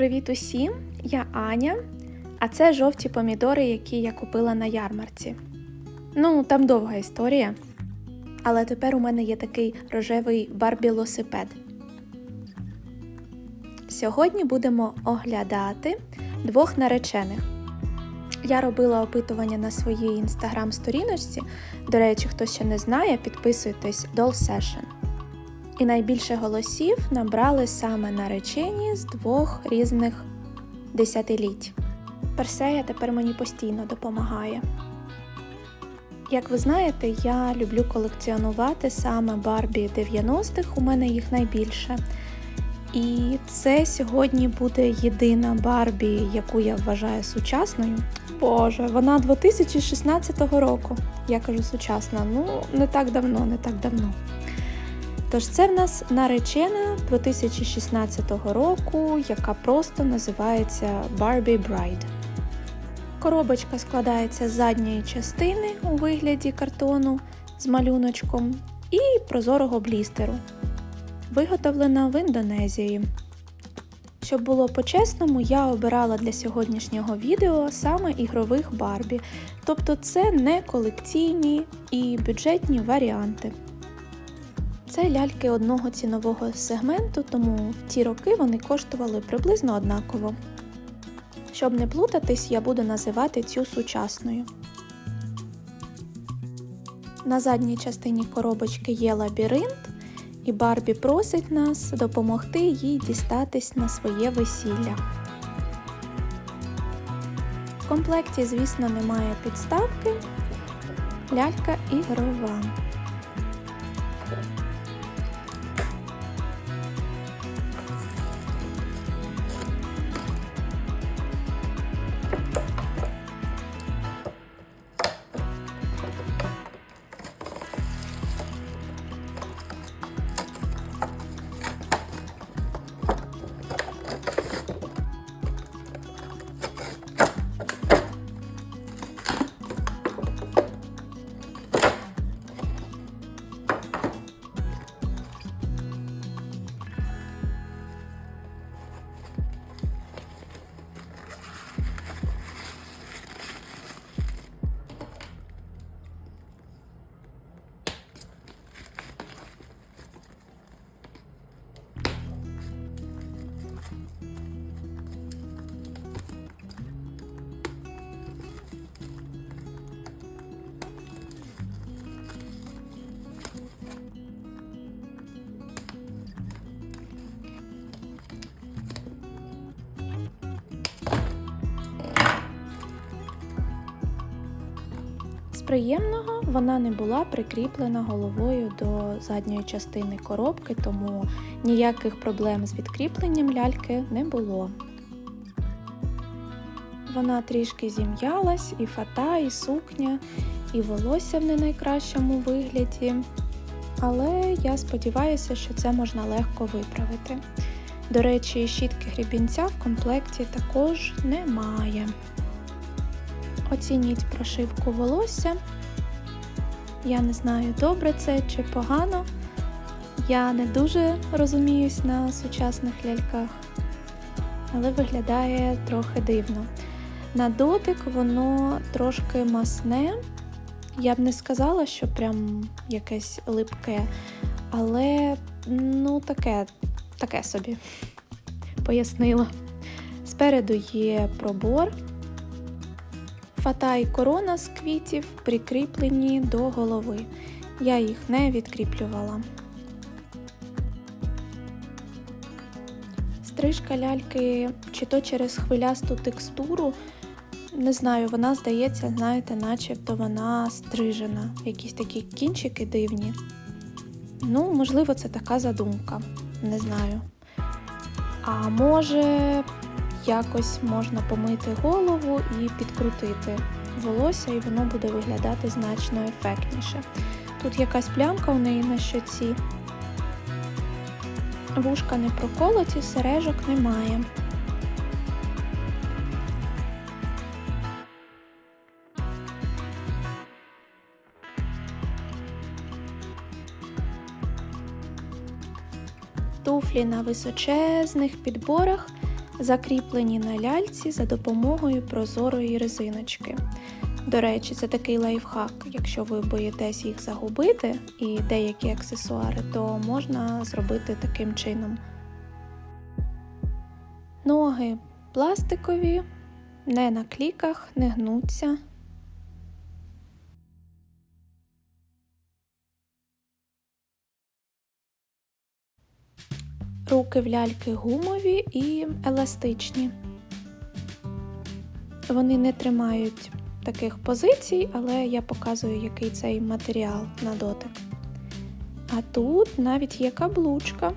Привіт усім! Я Аня, а це жовті помідори, які я купила на ярмарці. Ну, там довга історія. Але тепер у мене є такий рожевий барбі-лосипед. Сьогодні будемо оглядати двох наречених. Я робила опитування на своїй інстаграм-сторіночці. До речі, хто ще не знає, підписуйтесь Doll Session. І найбільше голосів набрали саме наречені з двох різних десятиліть. Персея тепер мені постійно допомагає. Як ви знаєте, я люблю колекціонувати саме Барбі 90-х, у мене їх найбільше. І це сьогодні буде єдина Барбі, яку я вважаю сучасною. Боже, вона 2016 року. Я кажу сучасна, ну не так давно, не так давно. Тож це в нас наречена 2016 року, яка просто називається Barbie Bride. Коробочка складається з задньої частини у вигляді картону з малюночком і прозорого блістеру. Виготовлена в Індонезії. Щоб було по-чесному, я обирала для сьогоднішнього відео саме ігрових Барбі, тобто це не колекційні і бюджетні варіанти. Це ляльки одного цінового сегменту, тому в ті роки вони коштували приблизно однаково. Щоб не плутатись, я буду називати цю сучасною. На задній частині коробочки є лабіринт, і Барбі просить нас допомогти їй дістатись на своє весілля. В комплекті, звісно, немає підставки, лялька ігрова. Приємного вона не була прикріплена головою до задньої частини коробки, тому ніяких проблем з відкріпленням ляльки не було. Вона трішки зім'ялась, і фата, і сукня, і волосся в не найкращому вигляді. Але я сподіваюся, що це можна легко виправити. До речі, щітки грібінця в комплекті також немає. Оцініть прошивку волосся. Я не знаю, добре це чи погано. Я не дуже розуміюсь на сучасних ляльках, але виглядає трохи дивно. На дотик воно трошки масне. Я б не сказала, що прям якесь липке, але ну таке, таке собі пояснила. Спереду є пробор. Фата і корона з квітів прикріплені до голови. Я їх не відкріплювала. Стрижка ляльки, чи то через хвилясту текстуру, не знаю, вона здається, знаєте, начебто вона стрижена. Якісь такі кінчики дивні. Ну, можливо, це така задумка. Не знаю. А може, якось можна помити голову і підкрутити волосся, і воно буде виглядати значно ефектніше. Тут якась плямка у неї на щоці. Вушка не проколоті, сережок немає. Туфлі на височезних підборах закріплені на ляльці за допомогою прозорої резиночки. До речі, це такий лайфхак. Якщо ви боїтесь їх загубити і деякі аксесуари, то можна зробити таким чином. Ноги пластикові, не на кліках, не гнуться. Руки в ляльки гумові і еластичні. Вони не тримають таких позицій, але я показую, який цей матеріал на дотик. А тут навіть є каблучка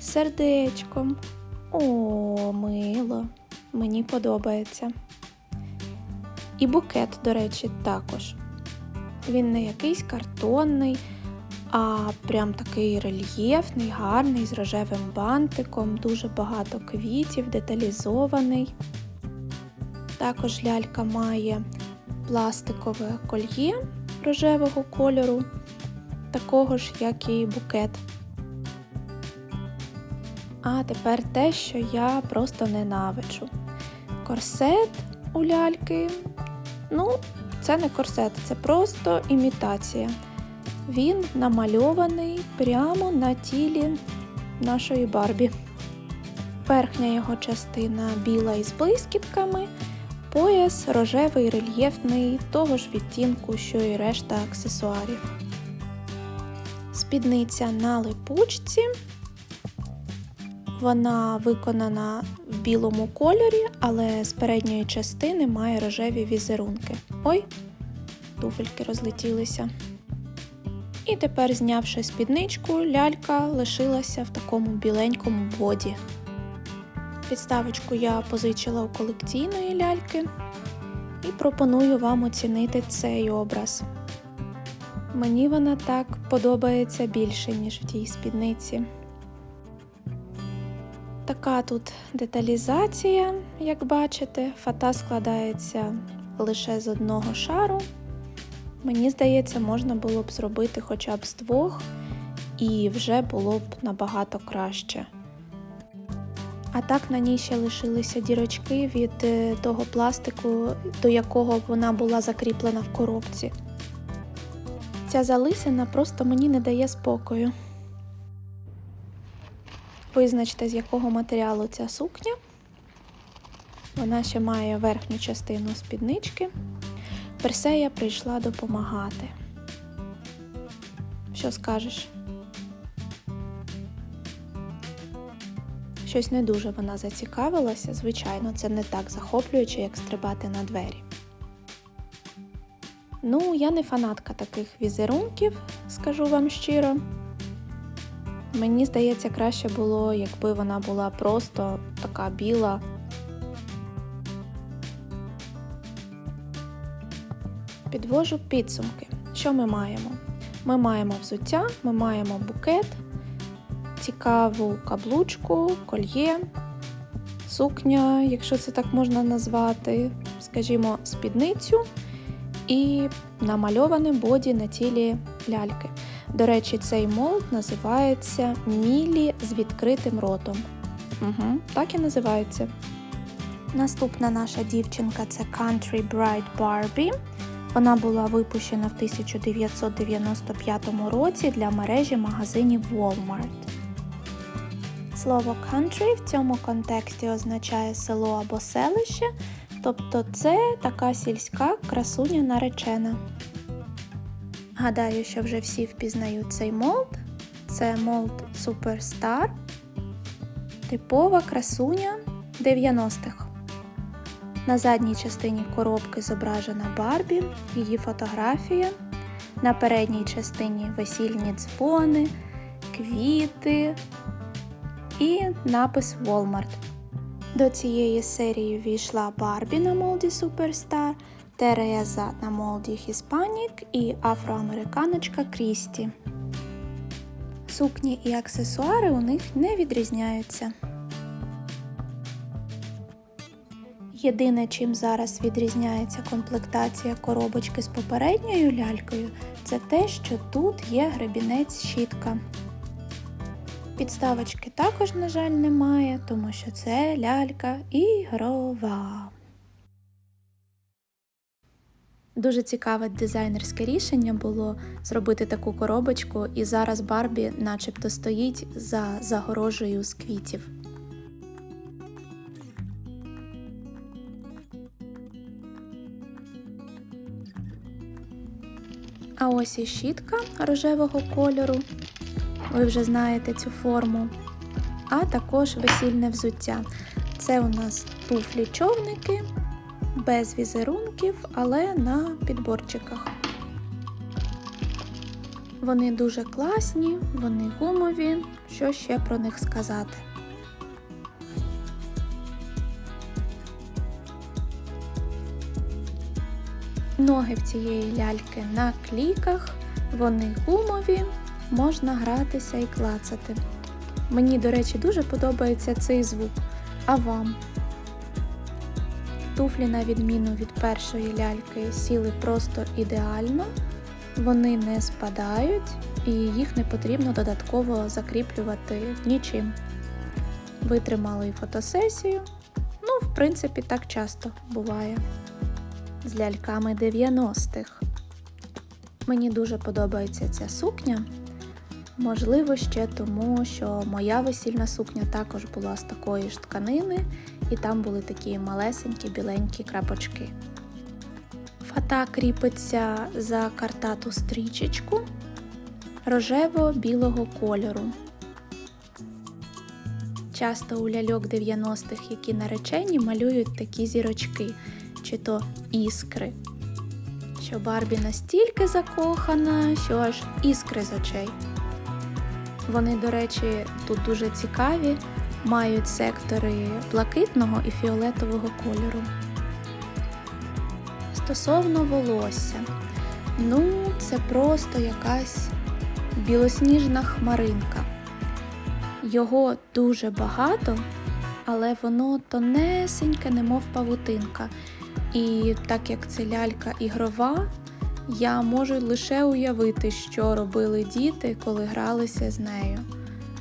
з сердечком. О, мило, мені подобається. І букет, до речі, також. Він не якийсь картонний, а прям такий рельєфний, гарний, з рожевим бантиком, дуже багато квітів, деталізований. Також лялька має пластикове кольє рожевого кольору, такого ж, як і букет. А тепер те, що я просто ненавиджу. Корсет у ляльки, ну, це не корсет, це просто імітація. Він намальований прямо на тілі нашої Барбі. Верхня його частина біла із блискітками, пояс рожевий рельєфний, того ж відтінку, що і решта аксесуарів. Спідниця на липучці. Вона виконана в білому кольорі, але з передньої частини має рожеві візерунки. Ой, туфельки розлетілися. І тепер, знявши спідничку, лялька лишилася в такому біленькому боді. Підставочку я позичила у колекційної ляльки і пропоную вам оцінити цей образ. Мені вона так подобається більше, ніж в тій спідниці. Така тут деталізація, як бачите, фата складається лише з одного шару. Мені здається, можна було б зробити хоча б з двох, і вже було б набагато краще. А так на ній ще лишилися дірочки від е, того пластику, до якого вона була закріплена в коробці. Ця залисина просто мені не дає спокою. Визначте, з якого матеріалу ця сукня. Вона ще має верхню частину спіднички. Персея прийшла допомагати. Що скажеш? Щось не дуже вона зацікавилася, звичайно, це не так захоплююче, як стрибати на двері. Ну, я не фанатка таких візерунків, скажу вам щиро. Мені здається, краще було, якби вона була просто така біла. Підвожу підсумки. Що ми маємо? Ми маємо взуття, ми маємо букет, цікаву каблучку, кольє, сукня, якщо це так можна назвати, скажімо, спідницю і намальоване боді на тілі ляльки. До речі, цей молд називається Мілі з відкритим ротом. Угу, Так і називається. Наступна наша дівчинка це Country Bride Barbie. Вона була випущена в 1995 році для мережі магазинів Walmart. Слово country в цьому контексті означає село або селище, тобто це така сільська красуня наречена. Гадаю, що вже всі впізнають цей молд. Це молд Superstar, типова красуня 90-х. На задній частині коробки зображена Барбі, її фотографія. На передній частині весільні дзвони, квіти і напис Walmart. До цієї серії війшла Барбі на молді Superstar, Тереза на молді Hispanic і афроамериканочка Крісті. Сукні і аксесуари у них не відрізняються. Єдине, чим зараз відрізняється комплектація коробочки з попередньою лялькою, це те, що тут є гребінець щітка. Підставочки також, на жаль, немає, тому що це лялька ігрова. Дуже цікаве дизайнерське рішення було зробити таку коробочку, і зараз Барбі начебто стоїть за загорожею з квітів. А ось і щітка рожевого кольору. Ви вже знаєте цю форму. А також весільне взуття. Це у нас туфлі-човники без візерунків, але на підборчиках. Вони дуже класні, вони гумові. Що ще про них сказати? Ноги в цієї ляльки на кліках, вони гумові, можна гратися і клацати. Мені, до речі, дуже подобається цей звук. А вам? Туфлі, на відміну від першої ляльки, сіли просто ідеально, вони не спадають і їх не потрібно додатково закріплювати нічим. Витримали фотосесію. Ну, в принципі, так часто буває. З ляльками 90-х. Мені дуже подобається ця сукня. Можливо, ще тому, що моя весільна сукня також була з такої ж тканини, і там були такі малесенькі біленькі крапочки. Фата кріпиться за картату стрічечку рожево-білого кольору. Часто у ляльок 90-х, які наречені, малюють такі зірочки, чи то іскри. Що Барбі настільки закохана, що аж іскри з очей. Вони, до речі, тут дуже цікаві, мають сектори блакитного і фіолетового кольору. Стосовно волосся, ну, це просто якась білосніжна хмаринка. Його дуже багато, але воно тонесеньке, немов павутинка. І так як це лялька ігрова, я можу лише уявити, що робили діти, коли гралися з нею.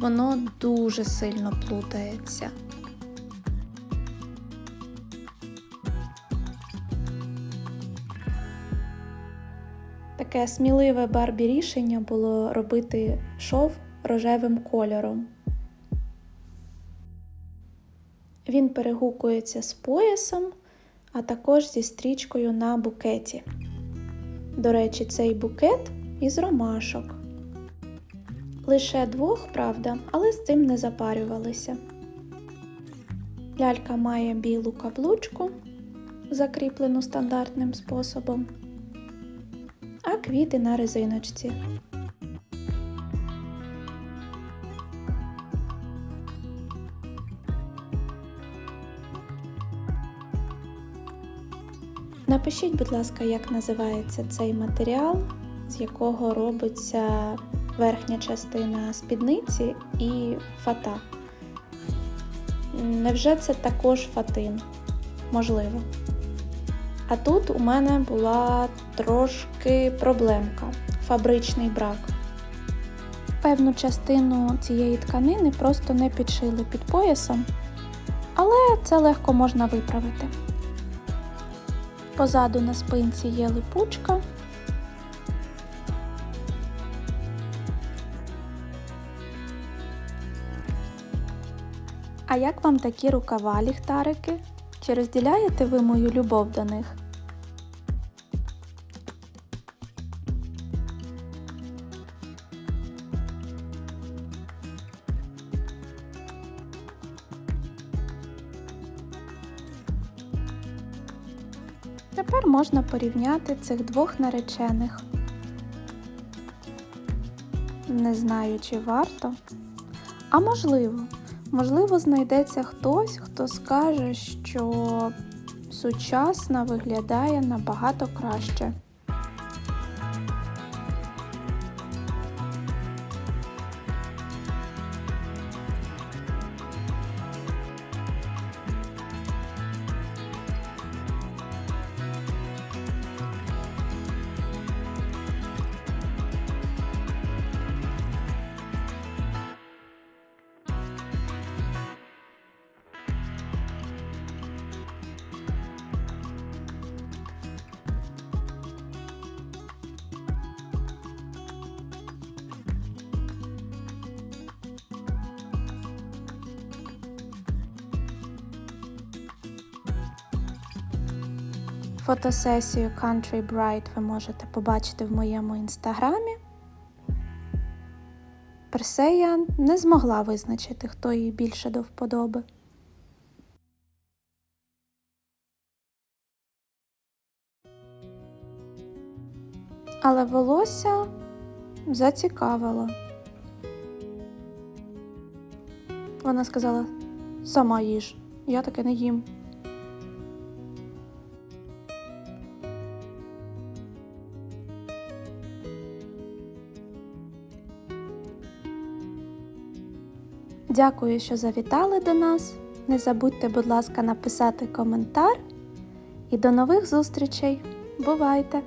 Воно дуже сильно плутається. Таке сміливе Барбі рішення було робити шов рожевим кольором. Він перегукується з поясом, а також зі стрічкою на букеті. До речі, цей букет із ромашок. Лише двох, правда, але з цим не запарювалися. Лялька має білу каблучку, закріплену стандартним способом, а квіти на резиночці. Напишіть, будь ласка, як називається цей матеріал, з якого робиться верхня частина спідниці і фата. Невже це також фатин? Можливо. А тут у мене була трошки проблемка фабричний брак. Певну частину цієї тканини просто не підшили під поясом, але це легко можна виправити. Позаду на спинці є липучка. А як вам такі рукава ліхтарики? Чи розділяєте ви мою любов до них? Тепер можна порівняти цих двох наречених. Не знаю, чи варто. А можливо, можливо, знайдеться хтось, хто скаже, що сучасна виглядає набагато краще. Фотосесію Country Bright ви можете побачити в моєму інстаграмі. Персе я не змогла визначити, хто їй більше до вподоби. Але волосся зацікавило. Вона сказала: сама їж, я таке не їм. Дякую, що завітали до нас. Не забудьте, будь ласка, написати коментар. І до нових зустрічей. Бувайте!